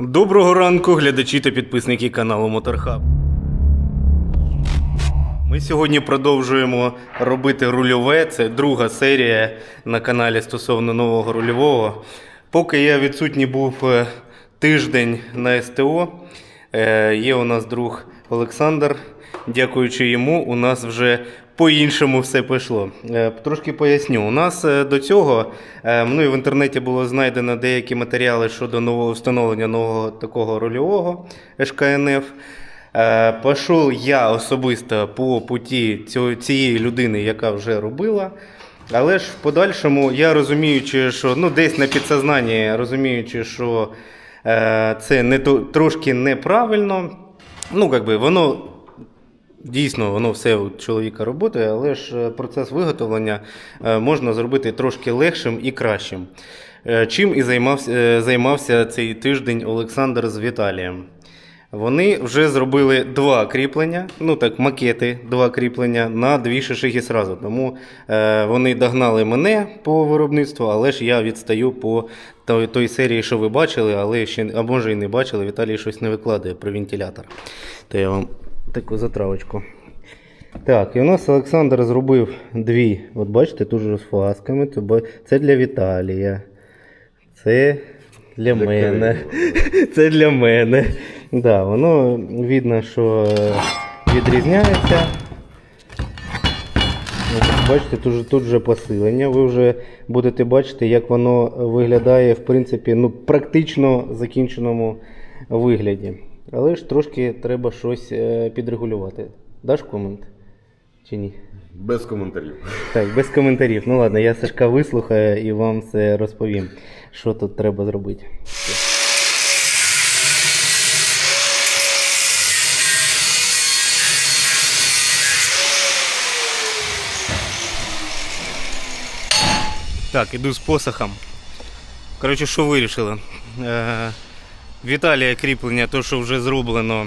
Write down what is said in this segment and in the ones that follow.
Доброго ранку, глядачі та підписники каналу Моторхаб. Ми сьогодні продовжуємо робити рульове. Це друга серія на каналі стосовно нового рульового. Поки я відсутній був е, тиждень на СТО, е, є у нас друг Олександр. Дякуючи йому, у нас вже по-іншому все пішло. Е, Трошки поясню. У нас е, до цього е, мною в інтернеті було знайдено деякі матеріали щодо нового встановлення нового такого рульового ШКНФ. Пішов я особисто по путі цієї людини, яка вже робила. Але ж в подальшому я розуміючи, що ну, десь на підсознанні, розуміючи, що це не трошки неправильно, ну, як би, воно Дійсно, воно все у чоловіка роботає, але ж е, процес виготовлення е, можна зробити трошки легшим і кращим. Е, Чим і займався, займався цей тиждень Олександр з Віталієм. Вони вже зробили два кріплення, ну так, макети, два кріплення на дві шишиги зразу. Тому вони догнали мене по виробництву, але ж я відстаю по той, той серії, що ви бачили, але ще а може і не бачили. Віталій щось не викладає про вентилятор. То я вам таку затравочку. Так, і у нас Олександр зробив дві. От бачите, тут же з фасками. Це для Віталія. Це для мене. Це для мене. Да, воно видно, що е, відрізняється. Бачите, тут, же- тут вже посилення. Ви вже будете бачити, як воно виглядає в принципі, ну, практично закінченому вигляді. Але ж трошки треба щось е, підрегулювати. Даш комент? Чи ні? Без коментарів. Так, без коментарів. Ну ладно, я Сашка вислухаю і вам все розповім, що тут треба зробити. Так, іду з посохом. Коротше, що вирішили? Віталія кріплення, то, що вже зроблено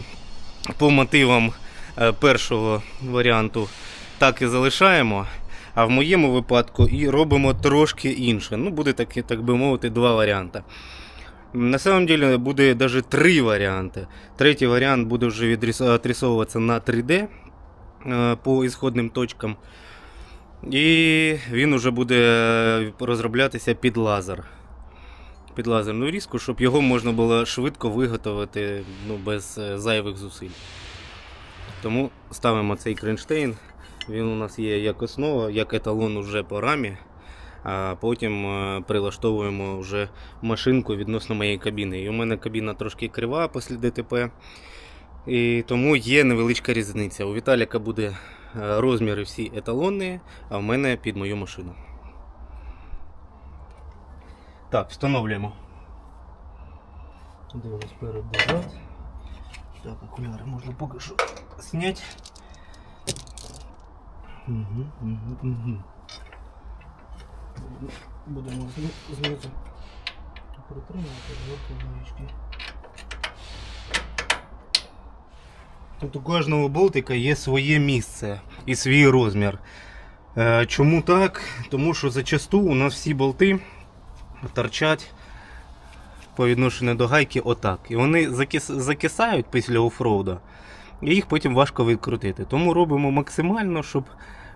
по мотивам е, першого варіанту, так і залишаємо. А в моєму випадку і робимо трошки інше. Ну, буде таки, так би мовити, два варіанти. На самом деле буде навіть три варіанти. Третій варіант буде вже відріс- на 3D е, по ісходним точкам. І він вже буде е, розроблятися під лазер. Під лазерну різку, щоб його можна було швидко виготовити ну, без е, зайвих зусиль. Тому ставимо цей кронштейн. Він у нас є як основа, як еталон уже по рамі. А потім е, прилаштовуємо вже машинку відносно моєї кабіни. І у мене кабіна трошки крива після ДТП. І тому є невеличка різниця. У Віталіка буде е, розміри всі еталонні, а в мене під мою машину. Так, встановлюємо. Дивимось перед назад. Так, окуляри можна поки що зняти. Угу, угу, угу. Будемо зни- знизу притримувати гаєчки. Тут у кожного болтика є своє місце і свій розмір. Е, Чому так? Тому що зачасту у нас всі болти торчать по відношенню до гайки отак. І вони закис... закисають після офроуда, і їх потім важко відкрутити. Тому робимо максимально, щоб,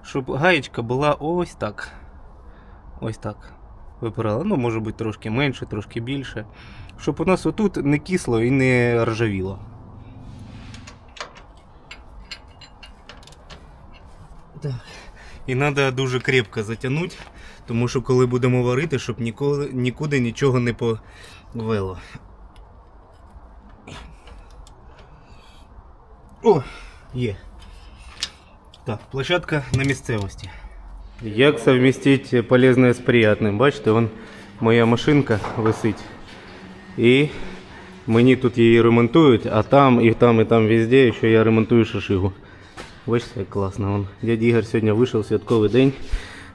щоб гаєчка була ось так. Ось так. Випирала. Ну, може бути трошки менше, трошки більше. Щоб у нас отут не кисло і не ржавіло. Так. І треба дуже крепко затягнути, тому що коли будемо варити, щоб ніколи, нікуди нічого не повело. О, є. Так, площадка на місцевості. Як совместить полезное з приятним? Бачите, вон моя машинка висить. І мені тут її ремонтують, а там і там, і там везде, що я ремонтую шишигу. Бачите, як класно. Вон. Дядя Ігор сьогодні вийшов святковий день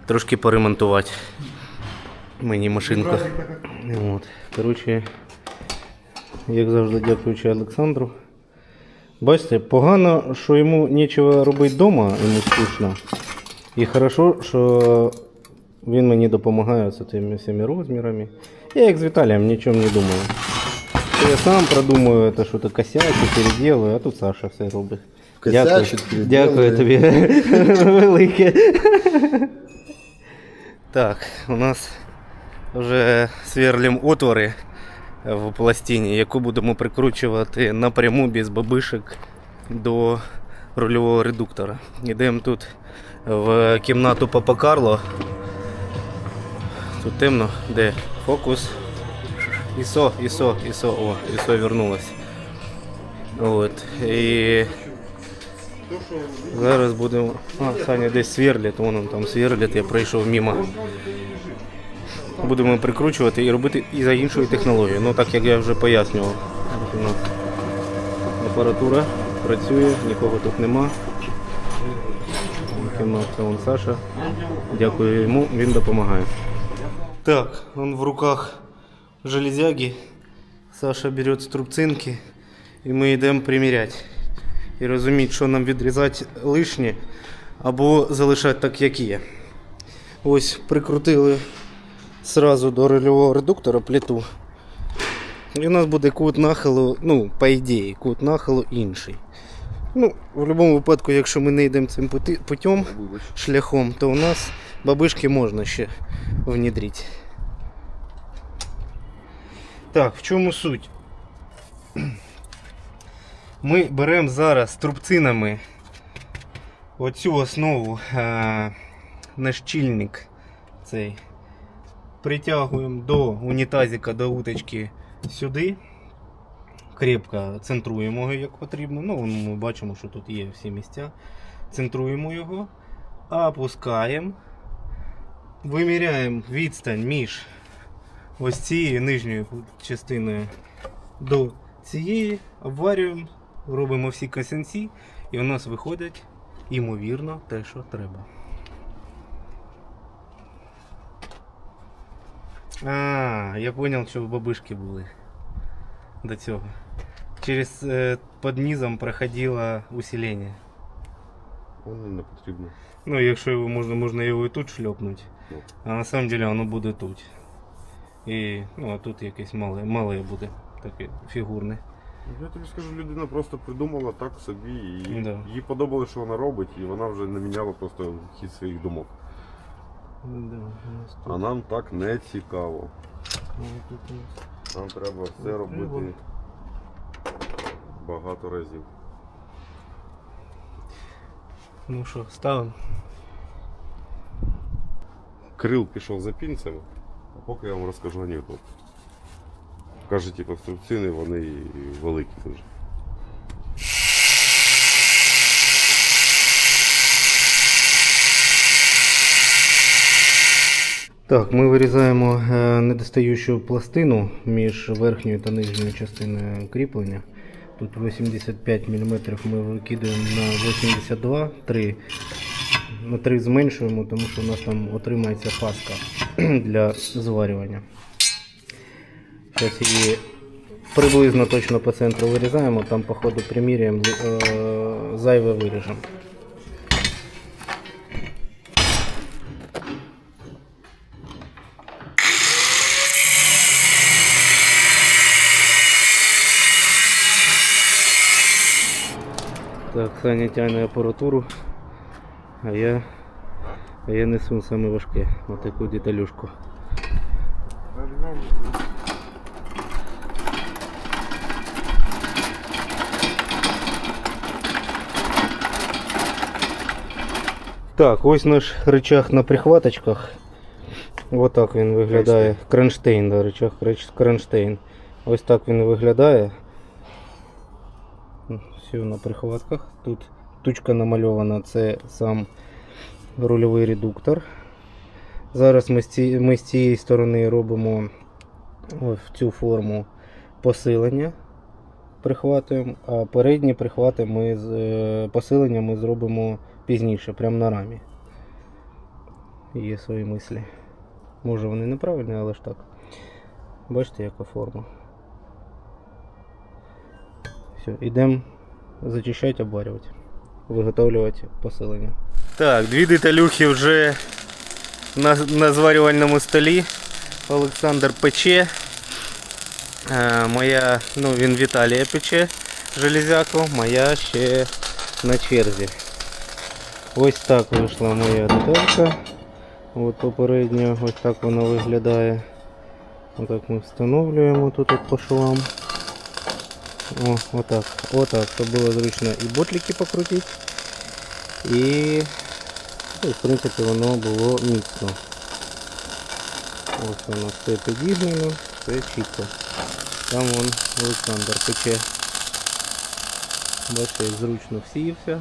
трошки поремонтувати мені машинку. От. Коротше, як завжди, дякуючи Олександру. Бачите, погано, що йому нічого робити вдома, йому скучно. І хорошо, що він мені допомагає з цими всіми розмірами. Я як з Віталієм нічого не думаю. Я сам продумаю это, что-то косячу, переделаю, а тут Саша все робить. Косячить, Дякую, дякую тобі велике. Так, у нас вже сверлим отвори в пластині, яку будемо прикручувати напряму без бабишек до рульового редуктора. Йдемо тут в кімнату Папа Карло. Тут темно, де фокус. ІСО, ІСО, ІСО, о, ІСО вернулось. От. І зараз будемо. А, Саня десь сверлить, вон он там сверлить, я пройшов мимо. Будемо прикручувати і робити і за іншою технологією. Ну так як я вже пояснював. От у нас Апаратура працює, нікого тут нема. Кімнатка вон Саша. Дякую йому, він допомагає. Так, он в руках железяги. Саша берет струбцинки і ми йдемо приміряти. І розуміти, що нам відрізати лишнє або залишати так, як є. Ось прикрутили сразу до рульового редуктора плиту. І у нас буде кут нахилу, ну, по ідеї, кут нахилу інший. Ну, в будь-якому випадку, якщо ми не йдемо цим путем, шляхом, то у нас бабишки можна ще внедрити. Так, в чому суть? Ми беремо зараз трубцинами оцю основу е, на щільник цей. Притягуємо до унітазика, до уточки сюди. Крепко центруємо його як потрібно. Ну, ми бачимо, що тут є всі місця. Центруємо його, опускаємо, виміряємо відстань між ось цією нижньою частиною до цієї, обварюємо, робимо всі косинці, і у нас виходить, ймовірно, те, що треба. А, я понял, що бабишки були до цього. Через е, під низом проходило усилення. Воно не потрібно. Ну, якщо його можна, можна його і тут шльопнути. Ну. А на самом деле воно буде тут. І ну, а тут якесь мале, мале буде, таке фігурне. Я тобі скажу, людина просто придумала так собі, і Да. їй подобалося, що вона робить, і вона вже не міняла просто хід своїх думок. Да, у нас тут, А нам так не цікаво. ну, тут у нас. Нам треба все Ну, робити багато разів. Ну що, ставимо? Крил пішов за пінцями, а поки я вам розкажу анекдот. Кажуть, типу, конструкційні, вони великі дуже. Так, ми вирізаємо е, недостаючу пластину між верхньою та нижньою частиною кріплення. Тут 85 мм ми викидаємо на 82, 3. На 3 зменшуємо, тому що у нас там отримається паска для зварювання. Зараз її приблизно точно по центру вирізаємо, там по ходу приміряємо, е, зайве виріжемо. Так, Саня тягне апаратуру, а я, а я несу саме важке, отаку деталюшку. Так, ось наш рычаг на прихваточках. Ось так він виглядає. Кронштейн, да, рычаг кронштейн. Ось так він виглядає. Все на прихватках. Тут тучка намальована, це сам рульовий редуктор. Зараз ми з, цієї сторони робимо в цю форму посилення. Прихватуємо, а передні прихвати ми з е, посилення ми зробимо пізніше, прямо на рамі. Є свої мислі. Може вони неправильні, але ж так. Бачите, яка форма. Все, йдемо зачищати, обварювати. Виготовлювати посилення. Так, дві деталюхи вже на, на зварювальному столі. Олександр пече. Е, моя, ну він Віталія пече железяку, моя ще на черзі. Ось так вийшла моя деталька. От попередньо ось так вона виглядає. Отак ми встановлюємо тут от по швам. О, отак, отак, щоб було зручно і ботлики покрутити. І ну, в принципі воно було міцно. Ось воно все підігнано, все чітко. Там вон Олександр пече. Бачите, зручно всівся.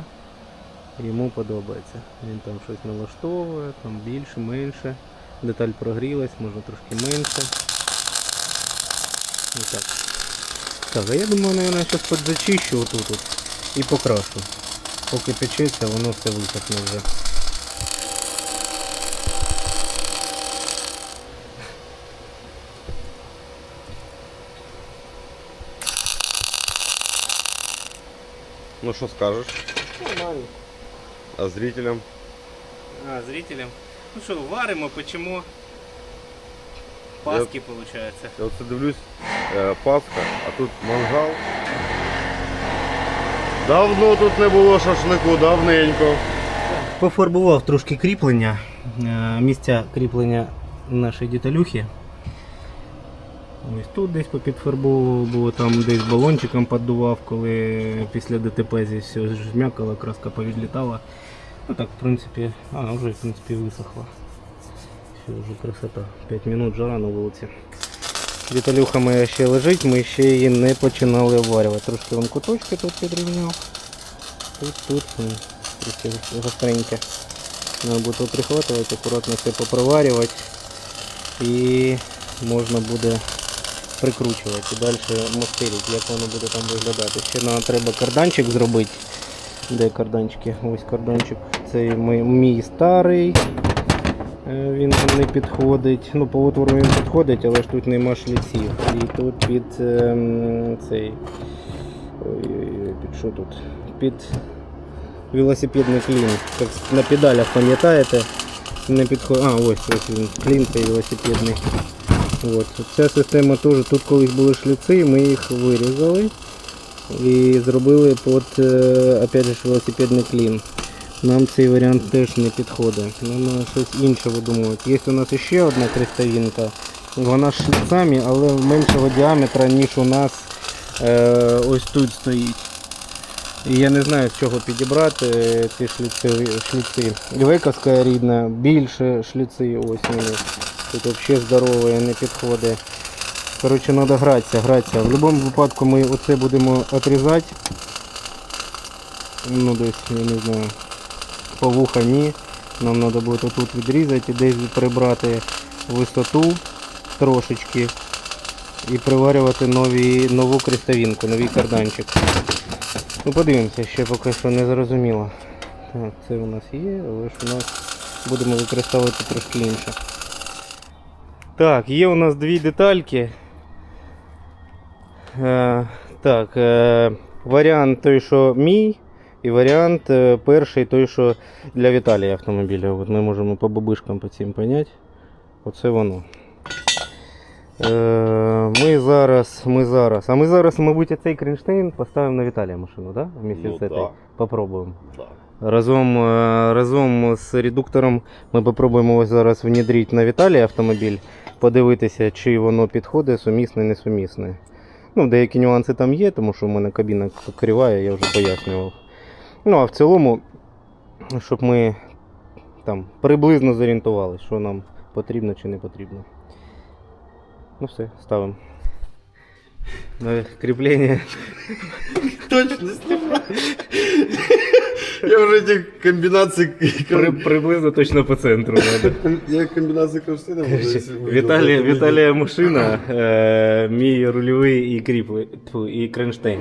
Йому подобається. Він там щось налаштовує, там більше, менше. Деталь прогрілась, можна трошки менше. І так. Так, я думаю, наверное, зараз подзачищу отут от і покрашу. Поки печеться, воно все висохне вже. Ну що скажеш? Нормально. А зрителям? А, зрителям. Ну що, варимо, печемо. Паски, виходить. Я оце дивлюсь, е, Пасха, а тут мангал. Давно тут не було шашлику, давненько. Пофарбував трошки кріплення, е, місця кріплення нашої деталюхи. Ось тут десь попідфарбовував, було там десь балончиком поддував, коли після ДТП здесь все жмякало, краска повідлітала. Ну так, в принципі, а, вже в принципі висохла. Все, вже красота. 5 минут жара на вулиці. Деталюха моя ще лежить, ми ще її не починали обварювати. Трошки вон куточки тут підрівняв. Тут, тут, м, трохи гостреньке. Надо буде прихватувати, акуратно все попроварювати. І можна буде прикручувати і далі мастирити, як воно буде там виглядати. Ще нам треба карданчик зробити. Де карданчики? Ось карданчик. Цей мій, мій старий. Е, Він не підходить. Ну, по отвору він підходить, але ж тут нема шліців. І тут під ем, цей. Ой-ой-ой, під що тут? Під велосипедний клін. Так на педалях пам'ятаєте? Не підходить. А, ось ось він. Клін цей велосипедний. От. Ця система теж, тут колись були шліци, ми їх вирізали і зробили під е, опять же, велосипедний клін. Нам цей варіант теж не підходить. Нам щось інше видумувати. Є у нас ще одна крестовинка. Вона з шліцами, але меншого діаметра, ніж у нас е, ось тут стоїть. І я не знаю з чого підібрати е, ці шліци. шліци. Івековська рідна, більше шліци, ось вони. Тут взагалі здорові, не підходить. Коротше, треба гратися, гратися. В будь-якому випадку ми оце будемо відрізати. Ну десь, я не знаю, по вуха ні. Нам треба буде тут відрізати десь прибрати висоту трошечки і приварювати нові, нову крестовинку, новий карданчик. Ну подивимося, ще поки що не зрозуміло. Так, це у нас є, але ж у нас будемо використовувати трошки інше. Так, є у нас дві детальки. Е, так, е, варіант той, що мій, і варіант е, перший той, що для Віталія автомобіля. От ми можемо по бабишкам по цим поняти. Оце воно. Е, ми зараз, ми зараз. А ми зараз, мабуть, цей Крінштейн поставимо на Віталія машину, да? Ну да. Попробуємо. Да. Разом, е, разом з редуктором ми попробуємо ось зараз внедрити на Віталія автомобіль, подивитися, чи воно підходить, сумісне, несумісне. Ну, деякі нюанси там є, тому що в мене кабіна кривая, я вже пояснював. Ну, а в цілому, щоб ми там приблизно зорієнтувалися, що нам потрібно чи не потрібно. Ну все, ставимо. Нове кріплення. Точно, Я вже ті комбінації. При, приблизно точно по центру. надо. Я комбінації кровштини Віталія, Віталія машина, е, мій рульовий і кріпли, тьфу, і кронштейн.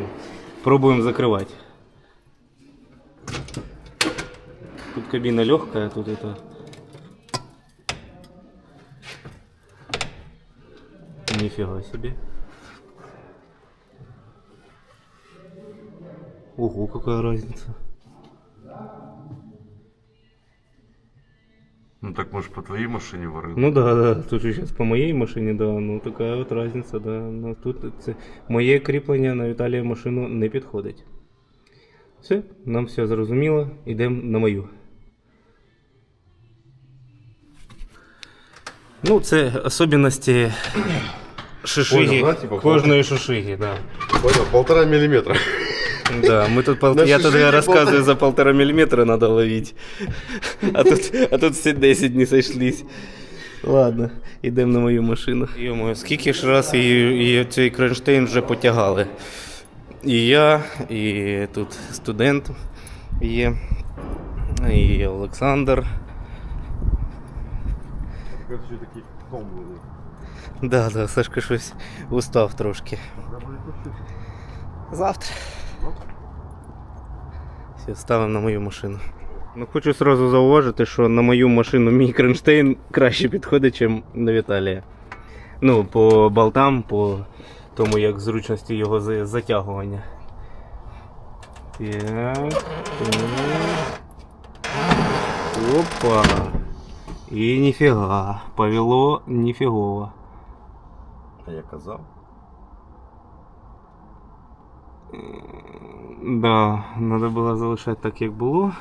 Пробуємо закривати. Тут кабіна легкая, тут это. Нифига себе. Ого, какая разница. Так може по твоїй машині варили? Ну да, да. Тут же зараз по моїй машині, да. Ну така от різниця, да. Ну, тут це моє кріплення на Віталія машину не підходить. Все, нам все зрозуміло. Йдемо на мою. Ну, це особливості шишиги. Понял, да, типа, кожної шишиги, да. Понял, полтора миллиметра. Да, мы тут пол... Я тут рассказываю, полтора- за полтора миллиметра надо ловить. А тут, а тут все 10 не сошлись. Ладно, йдемо на мою машину. Йому, скільки ж раз і, і цей кронштейн вже потягали. І я, і тут студент є, і Олександр. Втомлений. Да, да, Сашка щось устав трошки. Завтра. Все, ставимо на мою машину. Ну, хочу сразу зауважити, що на мою машину мій кронштейн краще підходить, ніж на Віталія. Ну, по болтам, по тому, як зручності його затягування. Так. так. Опа. І ніфіга. Повело ніфігово. А я казав. Да, треба було залишати так, як було.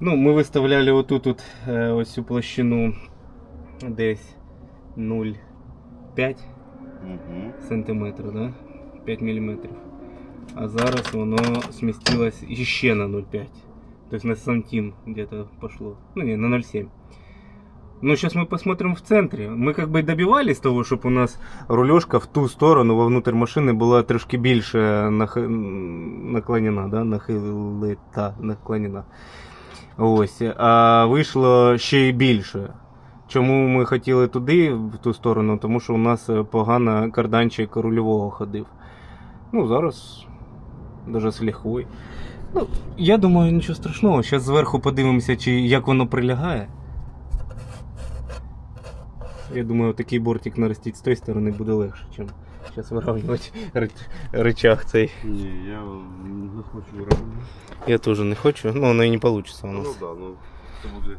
Ну, ми виставляли отут от, е, ось цю площину десь 0,5 Угу. сантиметра, да? 5 міліметрів. А зараз воно смістилось ще на 0,5. Тобто на сантим где-то пошло. Ну не, на 0,7. Ну, сейчас мы посмотрим в центре. Мы как бы добивались того, чтобы у нас рулежка в ту сторону, вовнутрь машини була трошки більше нах- наклонена, да? нахилита, наклонена. Ось. А вийшло ще й більше. Чому ми хотіли туди, в ту сторону? Тому що у нас е, погано карданчик рульового ходив. Ну, зараз даже з лихвою. Ну, я думаю, нічого страшного. Зараз зверху подивимося, чи як воно прилягає. Я думаю, такий бортик наростити з тої сторони буде легше, ніж зараз вирівнювати ри- рычаг цей. Ні, я не хочу робити. Я теж не хочу, ну воно і не вийде у Ну нас. да, ну це буде.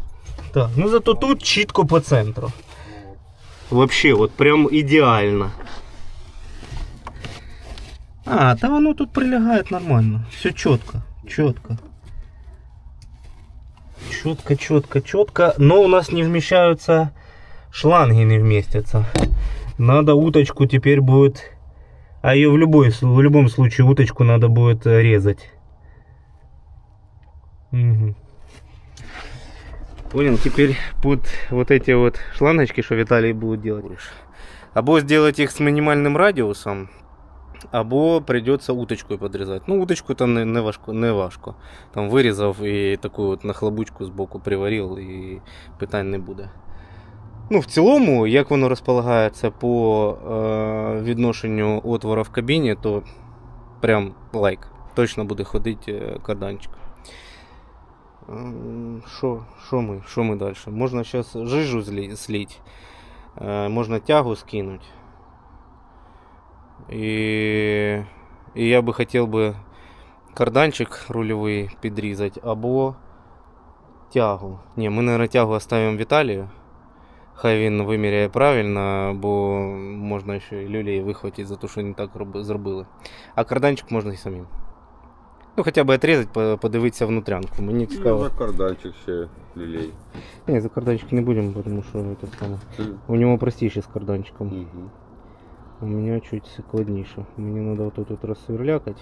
Так, ну зато тут чітко по центру. Вообще, от прям ідеально. А, та воно тут прилягає нормально. Все чітко, чітко. Четко, четко, четко. Но у нас не вмещаются шланги не вместятся. Надо уточку теперь будет... А ее в, любой, с- в любом случае уточку надо будет э, резать. Мгм. Понял, теперь под вот эти вот шлангочки, что Виталий будет делать. Або сделать их с минимальным радиусом, або придется уточкою подрізати. Ну, уточку там не, не, важко, не важко. Там вирізав і таку от нахлобучку з боку приварив і питань не буде. Ну, в цілому, як воно розполагається по е, відношенню отвора в кабіні, то прям лайк. Точно буде ходити е, карданчик. Ем, Що, що ми? Що ми далі? Можна зараз жижу злі- е, можна тягу скинути. І, і я би хотів би карданчик рульовий підрізати або тягу. Ні, ми, наверное, тягу оставимо Віталію. Хай він виміряє правильно, бо можна ще й люлей вихватити за те, що не так роби- зробили. А карданчик можна і самим. Ну, хоча б отрізати, по- подивитися внутрянку. Мені Ну, цікаво. за карданчик ще люлей. Ні, за карданчик не будемо, тому що це саме. Це... У нього простіше з карданчиком. Угу. У меня чуть складніше. Мені надо вот тут вот рассверлякать.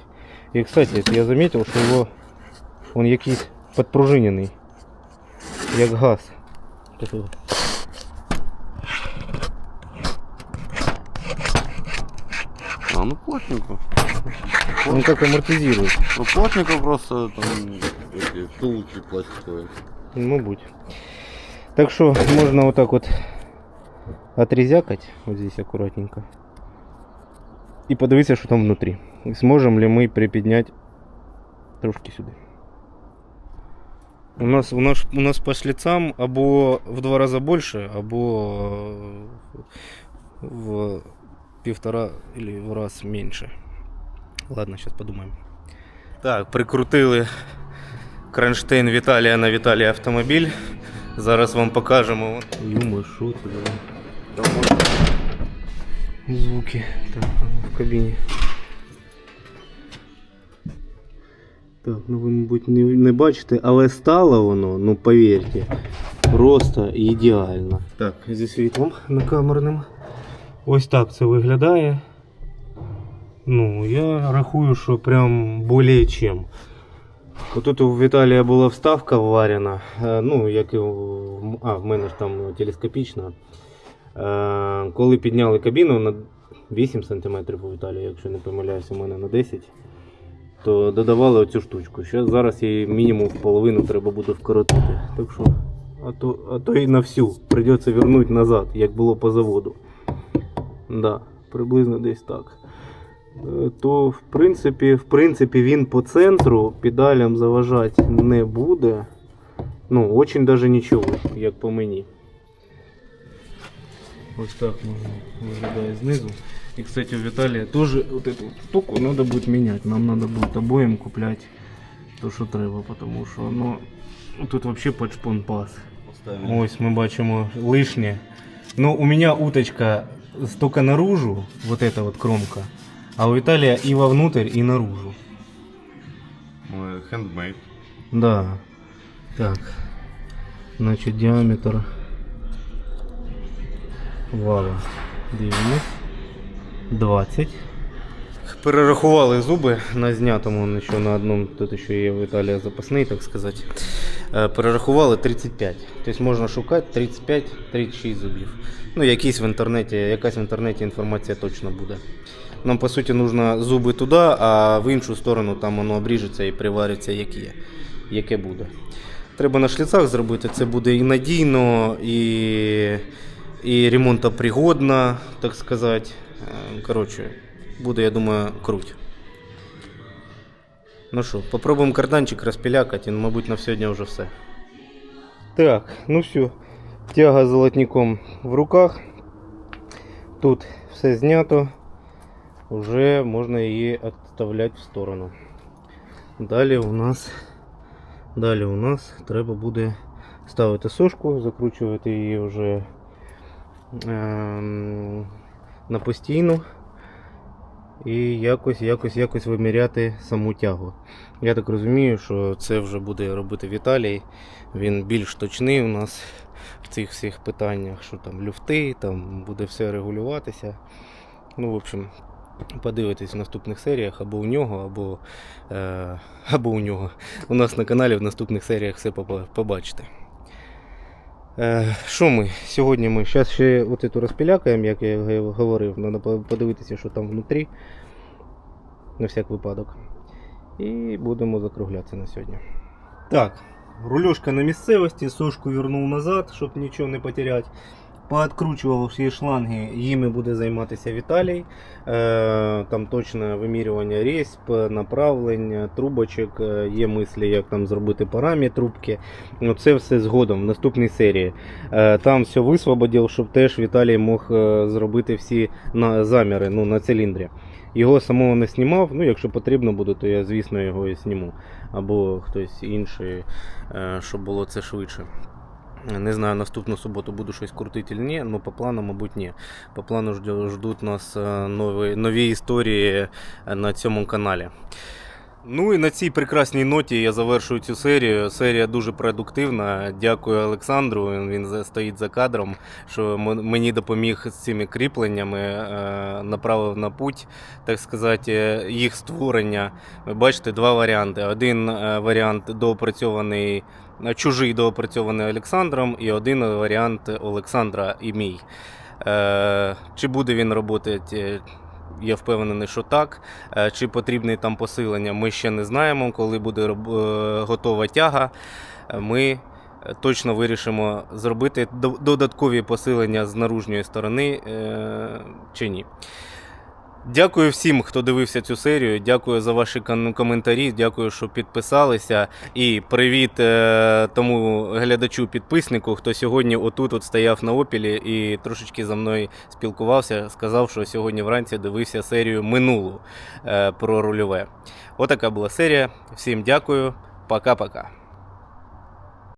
И, кстати, это я заметил, что его он якийсь подпружиненный. Як газ. А, ну плотненько. Он как амортизирует. Ну плотненько просто там эти втулки пластиковые. Мабуть. Так что можно вот так вот отрезякать. Вот здесь аккуратненько. И подивитися, что там внутри. И сможем ли мы приподнять трошки сюди. У нас, у нас, у нас по шлицам або в два рази більше, або в півтора или в раз менше. Ладно, сейчас подумаем. Так, прикрутили кронштейн Віталія на Віталія автомобіль. Зараз вам покажемо. Юма, що це? Звуки. Так, в кабіні. Так, ну ви, мабуть, не, не бачите, але стало воно, ну повірте, просто ідеально. Так, зі світлом накамерним. Ось так це виглядає. Ну, я рахую, що прям более чем. Тут у Віталія була вставка вварена, е, ну, як і у, а, в мене ж там телескопічна. Е, Коли підняли кабіну на 8 см у Віталія, якщо не помиляюсь, у мене на 10 то додавали оцю штучку. Ще зараз її мінімум в половину треба буде вкоротити. Так що, а то, а то і на всю прийдеться вернути назад, як було по заводу. Да, приблизно десь так. Е, То в принципі, в принципі він по центру педалям заважати не буде. Ну, очень даже нічого, як по мені. Ось так можна виглядає знизу. И, кстати, у Виталия тоже вот эту штуку надо будет менять. Нам надо будет обоим куплять то, що треба, потому що ну, тут вообще подшпон пас. Ось ми бачимо лишнє. Ну, у меня уточка только наружу, вот эта вот кромка, а у Виталия и вовнутрь, и наружу. Хендмейд. Да. Так. Значить, діаметр вала. Дивимось. 20. Перерахували зуби на знятому, ще на одному, тут ще є в Італії запасний, так сказати. Е, Перерахували 35. Тобто можна шукати 35-36 зубів. Ну, якісь в інтернеті, якась в інтернеті інформація точно буде. Нам по суті нужно зуби туди, а в іншу сторону там воно обріжеться і привариться, як є, яке буде. Треба на шліцах зробити, це буде і надійно, і, і ремонтопригодно, так сказати. Е, Коротше, буде, я думаю, круть. Ну що, попробуємо карданчик розпілякати, ну, мабуть, на сьогодні вже все. Так, ну все. Тяга з золотником в руках. Тут все знято. Уже можна її відставляти в сторону. Далі у нас Далі у нас треба буде ставити сошку, закручувати її вже ем, на постійну і якось, якось, якось виміряти саму тягу. Я так розумію, що це вже буде робити Віталій. Він більш точний у нас в цих всіх питаннях, що там люфти, там буде все регулюватися. Ну, в общем, подивитись в наступних серіях або у нього, або, е, або у нього. У нас на каналі в наступних серіях все побачите. Е, Що ми? Сьогодні ми зараз ще эту розпілякаємо, як я говорив. Треба подивитися, що там внутрі. На всяк випадок. І будемо закруглятися на сьогодні. Так, рульошка на місцевості, сошку вернув назад, щоб нічого не потеряти. Пооткручував всі шланги, їми буде займатися Віталій. Е, там точне вимірювання різьб, направлення, трубочок, е, є мислі, як там зробити парамі трубки. Це все згодом в наступній серії. Е, там все висвободив, щоб теж Віталій мог зробити всі заміри ну, на циліндрі. Його самого не знімав, ну якщо потрібно буде, то я, звісно, його і зніму. Або хтось інший, щоб було це швидше. Не знаю, наступну суботу буду щось крутити чи ні, але по плану, мабуть, ні. По плану ждуть нас е, нові, нові історії е, на цьому каналі. Ну і на цій прекрасній ноті я завершую цю серію. Серія дуже продуктивна. Дякую Олександру. Він, стоїть за кадром, що мені допоміг з цими кріпленнями, е, направив на путь, так сказати, е, їх створення. Ви бачите два варіанти. Один е, варіант доопрацьований, чужий доопрацьований Олександром, і один варіант Олександра і мій. Чи буде він працювати? Я впевнений, що так. Е, Чи потрібне там посилення, ми ще не знаємо. Коли буде е, готова тяга, е, ми точно вирішимо зробити додаткові посилення з наружньої сторони чи ні. Дякую всім, хто дивився цю серію. Дякую за ваші коментарі. Дякую, що підписалися. І привіт е, тому глядачу-підписнику, хто сьогодні отут от стояв на опілі і трошечки за мною спілкувався. Сказав, що сьогодні вранці дивився серію минулу е, про рульове. Отака була серія. Всім дякую. Пока-пока.